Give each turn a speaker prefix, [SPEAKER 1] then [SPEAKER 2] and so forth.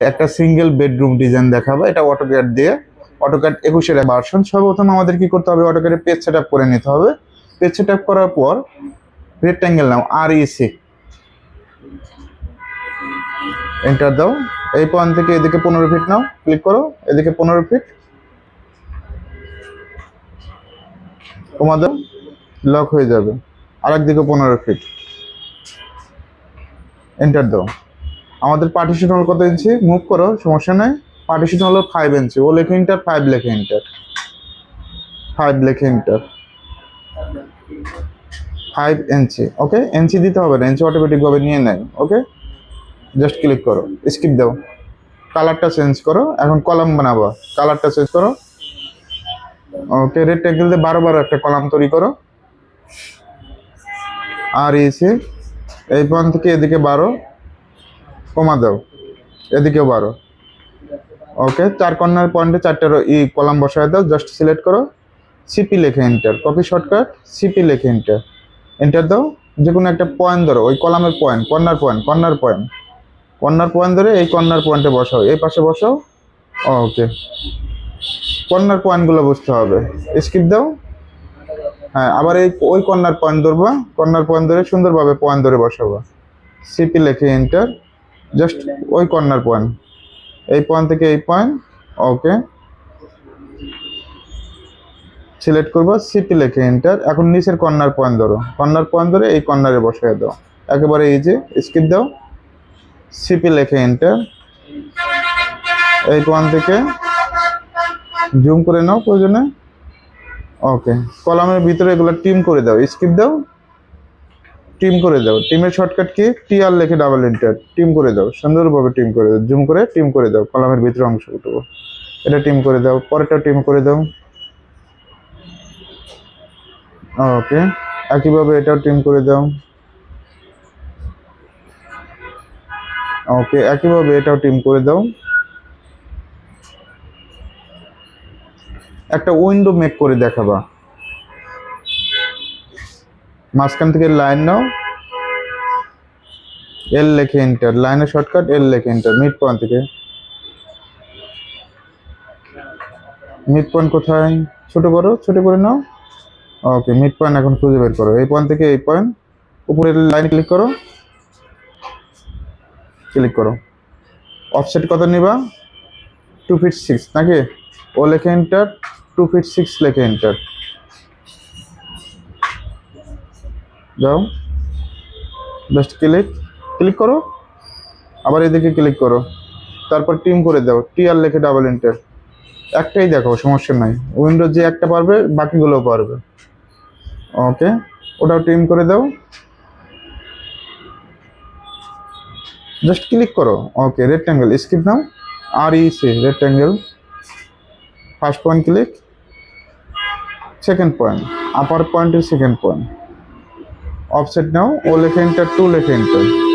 [SPEAKER 1] একটা single bedroom design দেখাবো। এটা অটোক্যাড দিয়ে। অটোক্যাড একুশের ভার্সন সর্বপ্রথম আমাদের কি করতে হবে? অটোক্যাডে পেজ সেট করে নিতে হবে। পেজ সেট করার পর রেক্ট্যাঙ্গেল নাও আর ইসি এন্টার দাও। এই পয়েন্ট থেকে এদিকে পনেরো ফিট নাও। ক্লিক করো। এদিকে পনেরো ফিট তোমাদের লক হয়ে যাবে। আরেক দিকে পনেরো ফিট এন্টার দাও। আমাদের পার্টিশন হল কত ইঞ্চি মুভ করো, সমস্যা নেই। পার্টিশন হলো ফাইভ ইঞ্চি ও লেখে ইন্টার ফাইভ লেখে ইন্টার ফাইভ লেখে enter five inch okay inch দিতে হবে না ইঞ্চি অটোমেটিকভাবে নিয়ে নেয় ওকে জাস্ট ক্লিক করো স্কিপ দাও। কালারটা চেঞ্জ করো, এখন কলাম বানাবো। কালারটা চেঞ্জ করো। ওকে রেড টেবিল দিয়ে বারো বারো একটা কলাম তৈরি করো। আর এসে এই পয়েন্ট থেকে এদিকে বারো কমা দাও। এদিকেও বারো। ওকে চার কর্নার পয়েন্টে চারটে ই কলাম বসায় দাও জাস্ট সিলেক্ট করো। সিপি লেখে এন্টার কপি শর্টকাট সিপি লেখে এন্টার এন্টার দাও, যে কোনো একটা পয়েন্ট ধরো, ওই কলামের point corner point corner point corner point ধরে এই কর্নার পয়েন্টে বসাও, এই পাশে বসাও। ওকে কর্নার পয়েন্টগুলো বুঝতে হবে। স্কিপ দাও। হ্যাঁ আবার এই ওই কর্নার পয়েন্ট ধরবা কর্নার পয়েন্ট ধরে সুন্দরভাবে পয়েন্ট ধরে বসাবো। সিপি লেখে এন্টার জাস্ট ওই কর্নার পয়েন্ট এই পয়েন্ট থেকে এই পয়েন্ট ওকে সিলেক্ট করব সিপি লেখে এন্টার এখন নিচের কর্নার পয়েন্ট ধরো। কর্নার পয়েন্ট ধরে এই কর্নারে বসায় দাও। একেবারে এই যে স্কিপ দাও। সিপি লেখে এন্টার এই পয়েন্ট থেকে জুম করে নাও প্রয়োজনে। ওকে কলামের ভিতরে এগুলো টিম করে দাও। স্কিপ দাও। টিম করে দাও। টিমের শর্টকাট কি? টি আর লেখে ডাবল এন্টার টিম করে দাও। সুন্দরভাবে টিম করে দাও। জুম করে টিম করে দাও। কলামের ভিতরে অংশটুকু এটা টিম করে দাও। পরেরটা টিম করে দাও। ওকে। একইভাবে এটাও টিম করে দাও। ওকে। একইভাবে এটাও টিম করে দাও। একটা উইন্ডো মেক করে দেখাবা। মাঝখান থেকে লাইন নাও। এল লেখে এন্টার লাইনের শর্টকাট এল লেখে এন্টার মিড পয়েন্ট থেকে। মিড পয়েন্ট কোথায়? ছোট করো ছোট করে নাও। ওকে মিড পয়েন্ট এখন খুঁজে বের করো। এই পয়েন্ট থেকে এই পয়েন্ট উপরে লাইন ক্লিক করো। ক্লিক করো। অফসেট কত নিবা? টু ফিট সিক্স নাকি? ও লেখে এন্টার টু ফিট সিক্স লেখে এন্টার যাও। জাস্ট ক্লিক ক্লিক করো। আবার এদিকে ক্লিক করো। তারপর টিম করে দাও। টি আর লেখে ডাবল এন্টার একটাই দেখো, সমস্যা নাই। উইন্ডো যে একটা পারবে, বাকিগুলোও পারবে। ওকে ওটাও টিম করে দাও। জাস্ট ক্লিক করো। ওকে রেক্ট্যাঙ্গেল স্কিপ নাও। R E C rectangle first point click second point upper পয়েন্টের সেকেন্ড পয়েন্ট অফসেট নাও ও লেখে এন্টার টু লেখে এন্টার